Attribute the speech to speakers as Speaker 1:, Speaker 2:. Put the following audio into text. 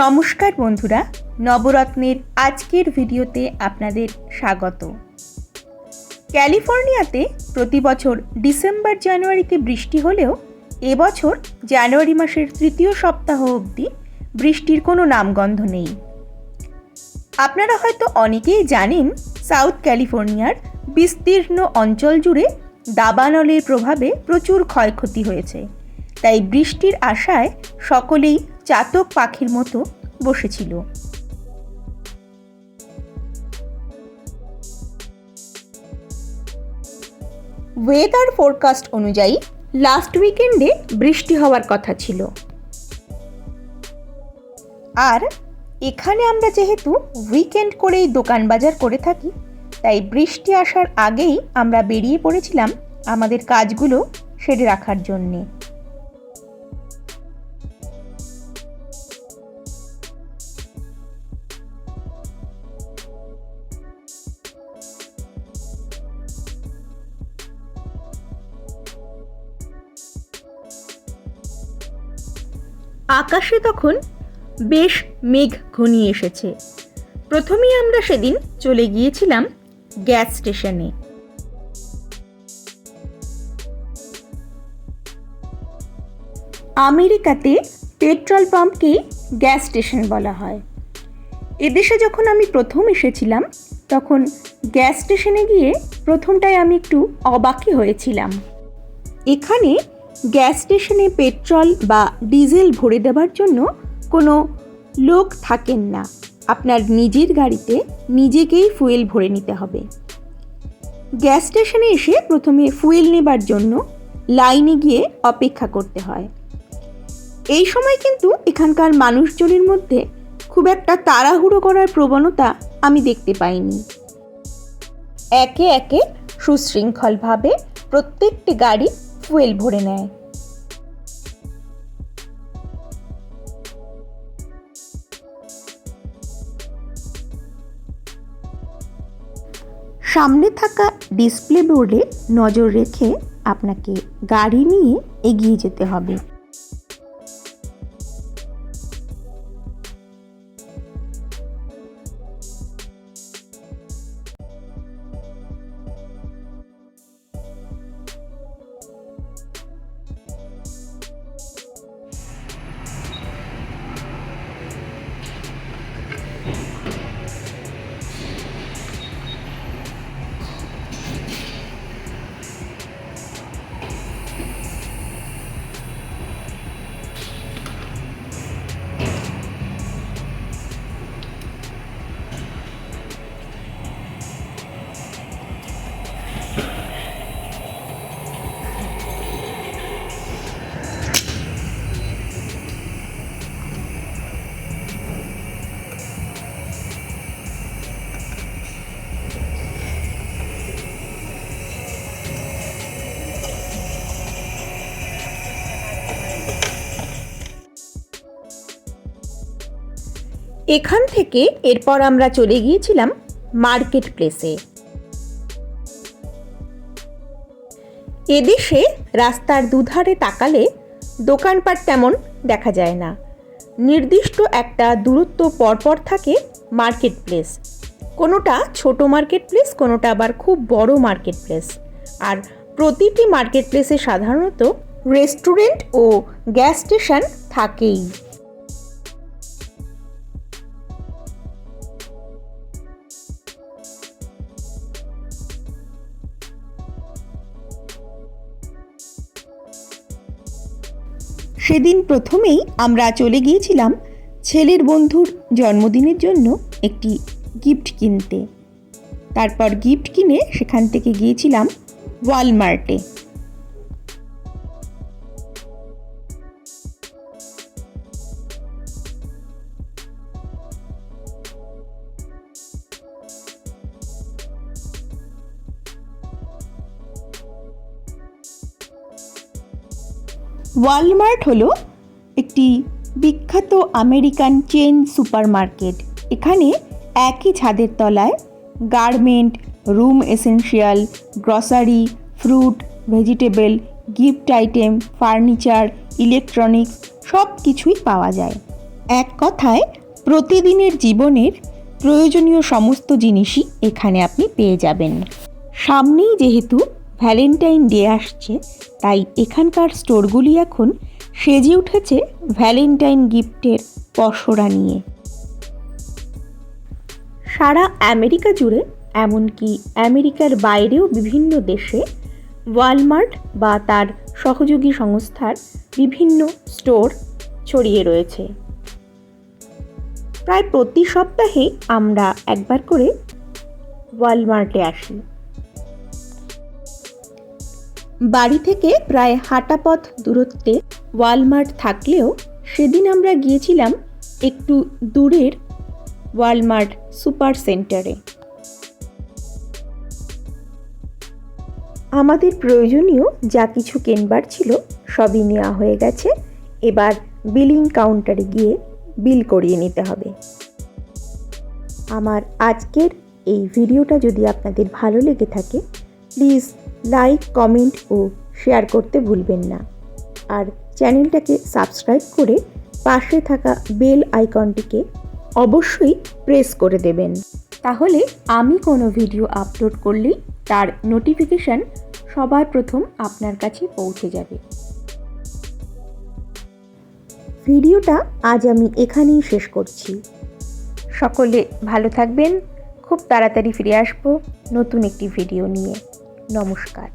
Speaker 1: নমস্কার বন্ধুরা, নবরত্নের আজকের ভিডিওতে আপনাদের স্বাগত। ক্যালিফোর্নিয়াতে প্রতি বছর ডিসেম্বর জানুয়ারিতে বৃষ্টি হলেও এবছর জানুয়ারি মাসের তৃতীয় সপ্তাহ অবধি বৃষ্টির কোনো নামগন্ধ নেই। আপনারা হয়তো অনেকেই জানেন, সাউথ ক্যালিফোর্নিয়ার বিস্তীর্ণ অঞ্চল জুড়ে দাবানলের প্রভাবে প্রচুর ক্ষয়ক্ষতি হয়েছে। তাই বৃষ্টির আশায় সকলেই চাতক পাখির মতো বসেছিল। ওয়েদার ফোরকাস্ট অনুযায়ী লাস্ট উইকেন্ডে বৃষ্টি হওয়ার কথা ছিল। আর এখানে আমরা যেহেতু উইকেন্ড করেই দোকান বাজার করে থাকি, তাই বৃষ্টি আসার আগেই আমরা বেরিয়ে পড়েছিলাম আমাদের কাজগুলো সেরে রাখার জন্যে। আকাশে তখন বেশ মেঘ ঘনিয়ে এসেছে। প্রথমেই আমরা সেদিন চলে গিয়েছিলাম গ্যাস স্টেশনে। আমেরিকাতে পেট্রোল পাম্পকে গ্যাস স্টেশন বলা হয়। এদেশে যখন আমি প্রথম এসেছিলাম, তখন গ্যাস স্টেশনে গিয়ে প্রথমটায় আমি একটু অবাকই হয়েছিলাম। এখানে গ্যাস স্টেশনে পেট্রোল বা ডিজেল ভরে দেওয়ার জন্য কোনো লোক থাকেন না। আপনার নিজের গাড়িতে নিজেকেই ফুয়েল ভরে নিতে হবে। গ্যাস স্টেশনে এসে প্রথমে ফুয়েল নেবার জন্য লাইনে গিয়ে অপেক্ষা করতে হয়। এই সময় কিন্তু এখানকার মানুষজনের মধ্যে খুব একটা তাড়াহুড়ো করার প্রবণতা আমি দেখতে পাইনি। একে একে সুশৃঙ্খলভাবে প্রত্যেকটি গাড়ি ফুয়েল ভরে নেয়। সামনে থাকা ডিসপ্লে বোর্ডে নজর রেখে আপনাকে গাড়ি নিয়ে এগিয়ে যেতে হবে। এখান থেকে এরপর আমরা চলে গিয়েছিলাম মার্কেট প্লেসে। এদেশে রাস্তার দুধারে তাকালে দোকানপাট তেমন দেখা যায় না। নির্দিষ্ট একটা দূরত্ব পরপর থাকে মার্কেট প্লেস। কোনোটা ছোট মার্কেট প্লেস, কোনোটা আবার খুব বড় মার্কেট প্লেস। আর প্রতিটি মার্কেট প্লেসে সাধারণত রেস্টুরেন্ট ও গ্যাস স্টেশন থাকেই। সেদিন প্রথমেই আমরা চলে গিয়েছিলাম ছেলের বন্ধুর জন্মদিনের জন্য একটি গিফট কিনতে। তারপর গিফট কিনে সেখান থেকে গিয়েছিলাম ওয়ালমার্টে। ওয়ালমার্ট হলো একটি বিখ্যাত আমেরিকান চেন সুপারমার্কেট। এখানে একই ছাদের তলায় garment, room essential, grocery, fruit, vegetable, gift item, furniture, electronics সব কিছুই পাওয়া যায়। এক কথায়, প্রতিদিনের জীবনের প্রয়োজনীয় সমস্ত জিনিসই এখানে আপনি পেয়ে যাবেন। সামনেই যেহেতু ভ্যালেন্টাইন ডে আসছে, তাই এখানকার স্টোরগুলি এখন সেজে উঠেছে ভ্যালেন্টাইন গিফটের পসরা নিয়ে। সারা আমেরিকা জুড়ে, এমনকি আমেরিকার বাইরেও বিভিন্ন দেশে, ওয়ালমার্ট বা তার সহযোগী সংস্থার বিভিন্ন স্টোর ছড়িয়ে রয়েছে। প্রায় প্রতি সপ্তাহে আমরা একবার করে ওয়ালমার্টে আসি। বাড়ি থেকে প্রায় হাঁটা পথ দূরত্বে ওয়ালমার্ট থাকলেও সেদিন আমরা গিয়েছিলাম একটু দূরের ওয়ালমার্ট সুপার সেন্টারে। আমাদের প্রয়োজনীয় যা কিছু কেনবার ছিল সবই নেওয়া হয়ে গেছে। এবার বিলিং কাউন্টারে গিয়ে বিল করিয়ে নিতে হবে। আমার আজকের এই ভিডিওটা যদি আপনাদের ভালো লেগে থাকে, প্লিজ লাইক, কমেন্ট ও শেয়ার করতে ভুলবেন না। আর চ্যানেলটাকে সাবস্ক্রাইব করে পাশে থাকা বেল আইকনটিকে অবশ্যই প্রেস করে দেবেন। তাহলে আমি কোনো ভিডিও আপলোড করলেই তার নোটিফিকেশান সবার প্রথম আপনার কাছে পৌঁছে যাবে। ভিডিওটা আজ আমি এখানেই শেষ করছি। সকলে ভালো থাকবেন, খুব তাড়াতাড়ি ফিরে আসব নতুন একটি ভিডিও নিয়ে। নমস্কার।